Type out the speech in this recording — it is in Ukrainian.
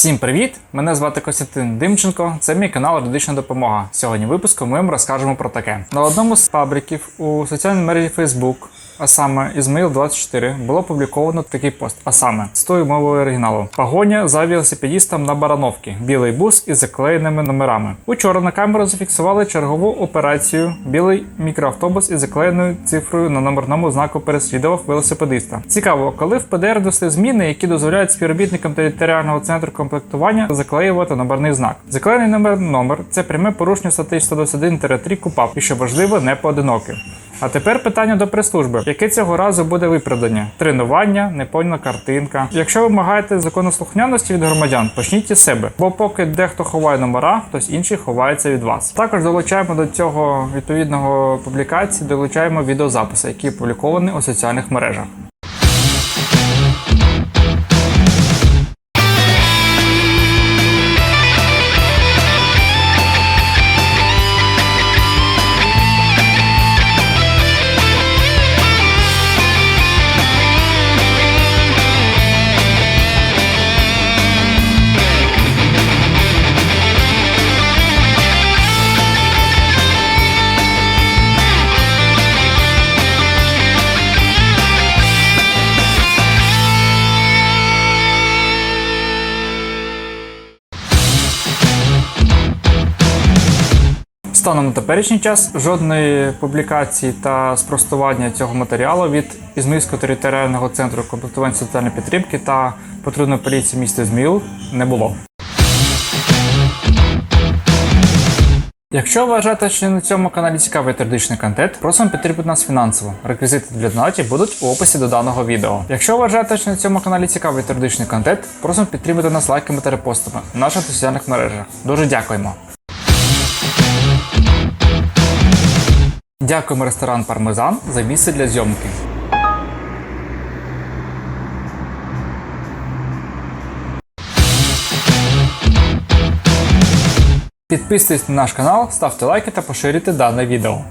Всім привіт! Мене звати Костянтин Димченко. Це мій канал Юридична допомога. Сьогодні випуску ми вам розкажемо про таке. На одному з пабліків у соціальній мережі Facebook, а саме Ізмаїл24, було опубліковано такий пост. А саме з тою мовою оригіналу: Погоня за велосипедістом на Барановці. Білий бус із заклеєними номерами. Учора на камеру зафіксували чергову операцію. Білий мікроавтобус із заклеєною цифрою на номерному знаку переслідував велосипедиста. Цікаво, коли в ПДР досли зміни, які дозволяють співробітникам територіального центру комплектування заклеювати номерний знак. Заклеєний номер номер це пряме порушення статті 121-3 КУПАП, і що важливо, не поодиноке. А тепер питання до прес-служби. Яке цього разу буде виправдання? Тренування, неповна картинка. Якщо вимагаєте законослухняності від громадян, почніть із себе. Бо поки дехто ховає номера, хтось інший ховається від вас. Також долучаємо до цього відповідного публікації, долучаємо відеозаписи, які опубліковані у соціальних мережах. Станом на теперішній час жодної публікації та спростування цього матеріалу від Ізмаїльського територіального центру комплектування соціальної підтримки та патрульної поліції міста Ізмаїл не було. Якщо вважаєте, що на цьому каналі цікавий юридичний контент, просимо підтримати нас фінансово. Реквізити для донатів будуть у описі до даного відео. Якщо вважаєте, що на цьому каналі цікавий юридичний контент, просимо підтримати нас лайками та репостами в наших соціальних мережах. Дуже дякуємо. Дякуємо ресторан Пармезан за місце для зйомки. Підписуйтесь на наш канал, ставте лайки та поширюйте дане відео.